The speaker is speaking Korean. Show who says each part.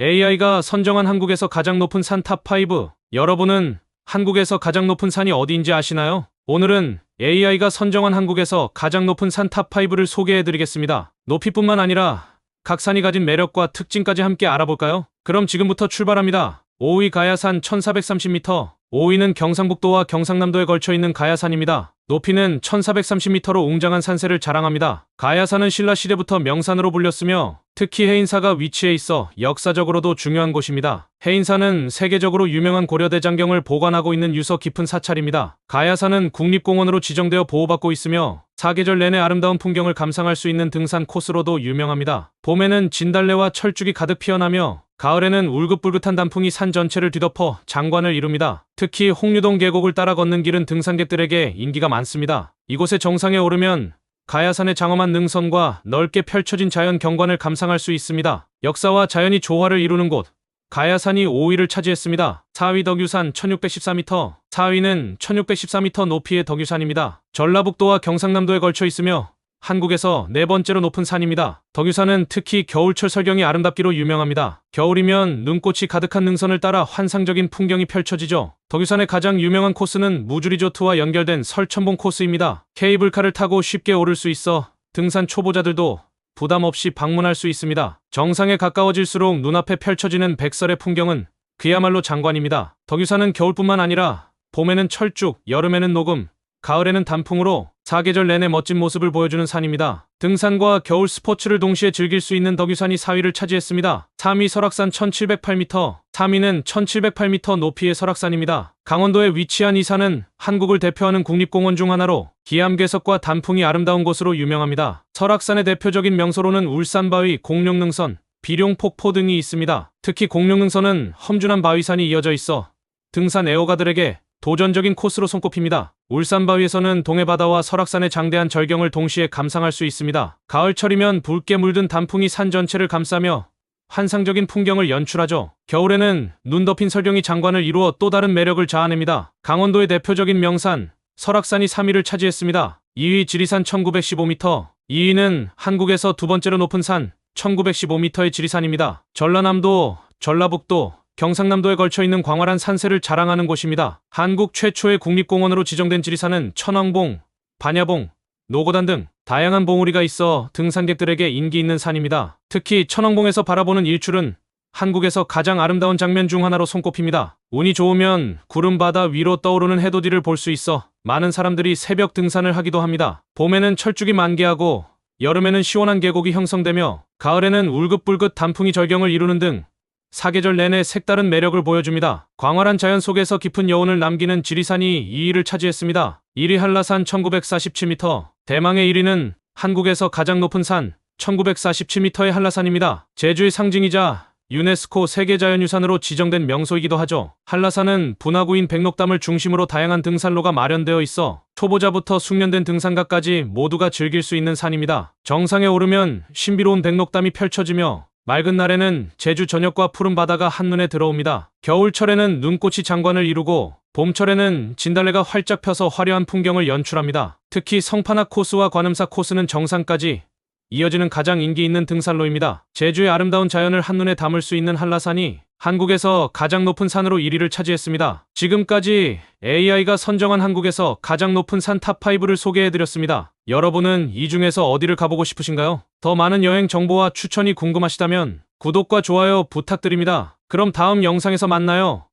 Speaker 1: AI가 선정한 한국에서 가장 높은 산 탑5. 여러분은 한국에서 가장 높은 산이 어디인지 아시나요? 오늘은 AI가 선정한 한국에서 가장 높은 산 탑5를 소개해 드리겠습니다. 높이뿐만 아니라 각 산이 가진 매력과 특징까지 함께 알아볼까요? 그럼 지금부터 출발합니다. 5위 가야산 1430m. 5위는 경상북도와 경상남도에 걸쳐 있는 가야산입니다. 높이는 1430m로 웅장한 산세를 자랑합니다. 가야산은 신라시대부터 명산으로 불렸으며 특히 해인사가 위치해 있어 역사적으로도 중요한 곳입니다. 해인사는 세계적으로 유명한 고려대장경을 보관하고 있는 유서 깊은 사찰입니다. 가야산은 국립공원으로 지정되어 보호받고 있으며 사계절 내내 아름다운 풍경을 감상할 수 있는 등산 코스로도 유명합니다. 봄에는 진달래와 철쭉이 가득 피어나며 가을에는 울긋불긋한 단풍이 산 전체를 뒤덮어 장관을 이룹니다. 특히 홍류동 계곡을 따라 걷는 길은 등산객들에게 인기가 많습니다. 이곳의 정상에 오르면 가야산의 장엄한 능선과 넓게 펼쳐진 자연 경관을 감상할 수 있습니다. 역사와 자연이 조화를 이루는 곳. 가야산이 5위를 차지했습니다. 4위 덕유산 1614m. 4위는 1614m 높이의 덕유산입니다. 전라북도와 경상남도에 걸쳐 있으며 한국에서 네 번째로 높은 산입니다. 덕유산은 특히 겨울철 설경이 아름답기로 유명합니다. 겨울이면 눈꽃이 가득한 능선을 따라 환상적인 풍경이 펼쳐지죠. 덕유산의 가장 유명한 코스는 무주리조트와 연결된 설천봉 코스입니다. 케이블카를 타고 쉽게 오를 수 있어 등산 초보자들도 부담 없이 방문할 수 있습니다. 정상에 가까워질수록 눈앞에 펼쳐지는 백설의 풍경은 그야말로 장관입니다. 덕유산은 겨울뿐만 아니라 봄에는 철쭉, 여름에는 녹음, 가을에는 단풍으로 사계절 내내 멋진 모습을 보여주는 산입니다. 등산과 겨울 스포츠를 동시에 즐길 수 있는 덕유산이 4위를 차지했습니다. 3위 설악산 1708m, 3위는 1708m 높이의 설악산입니다. 강원도에 위치한 이 산은 한국을 대표하는 국립공원 중 하나로 기암괴석과 단풍이 아름다운 곳으로 유명합니다. 설악산의 대표적인 명소로는 울산바위, 공룡능선, 비룡폭포 등이 있습니다. 특히 공룡능선은 험준한 바위산이 이어져 있어 등산 애호가들에게 도전적인 코스로 손꼽힙니다. 울산바위에서는 동해바다와 설악산의 장대한 절경을 동시에 감상할 수 있습니다. 가을철이면 붉게 물든 단풍이 산 전체를 감싸며 환상적인 풍경을 연출하죠. 겨울에는 눈 덮인 설경이 장관을 이루어 또 다른 매력을 자아냅니다. 강원도의 대표적인 명산, 설악산이 3위를 차지했습니다. 2위 지리산 1915m, 2위는 한국에서 두 번째로 높은 산, 1915m의 지리산입니다. 전라남도, 전라북도, 경상남도에 걸쳐 있는 광활한 산세를 자랑하는 곳입니다. 한국 최초의 국립공원으로 지정된 지리산은 천왕봉, 반야봉, 노고단 등 다양한 봉우리가 있어 등산객들에게 인기 있는 산입니다. 특히 천왕봉에서 바라보는 일출은 한국에서 가장 아름다운 장면 중 하나로 손꼽힙니다. 운이 좋으면 구름 바다 위로 떠오르는 해돋이를 볼 수 있어 많은 사람들이 새벽 등산을 하기도 합니다. 봄에는 철쭉이 만개하고 여름에는 시원한 계곡이 형성되며 가을에는 울긋불긋 단풍이 절경을 이루는 등 사계절 내내 색다른 매력을 보여줍니다. 광활한 자연 속에서 깊은 여운을 남기는 지리산이 2위를 차지했습니다. 1위 한라산 1947m, 대망의 1위는 한국에서 가장 높은 산 1947m의 한라산입니다. 제주의 상징이자 유네스코 세계자연유산으로 지정된 명소이기도 하죠. 한라산은 분화구인 백록담을 중심으로 다양한 등산로가 마련되어 있어 초보자부터 숙련된 등산가까지 모두가 즐길 수 있는 산입니다. 정상에 오르면 신비로운 백록담이 펼쳐지며 맑은 날에는 제주 전역과 푸른 바다가 한눈에 들어옵니다. 겨울철에는 눈꽃이 장관을 이루고 봄철에는 진달래가 활짝 펴서 화려한 풍경을 연출합니다. 특히 성판악 코스와 관음사 코스는 정상까지 이어지는 가장 인기 있는 등산로입니다. 제주의 아름다운 자연을 한눈에 담을 수 있는 한라산이 한국에서 가장 높은 산으로 1위를 차지했습니다. 지금까지 AI가 선정한 한국에서 가장 높은 산 탑5를 소개해드렸습니다. 여러분은 이 중에서 어디를 가보고 싶으신가요? 더 많은 여행 정보와 추천이 궁금하시다면 구독과 좋아요 부탁드립니다. 그럼 다음 영상에서 만나요.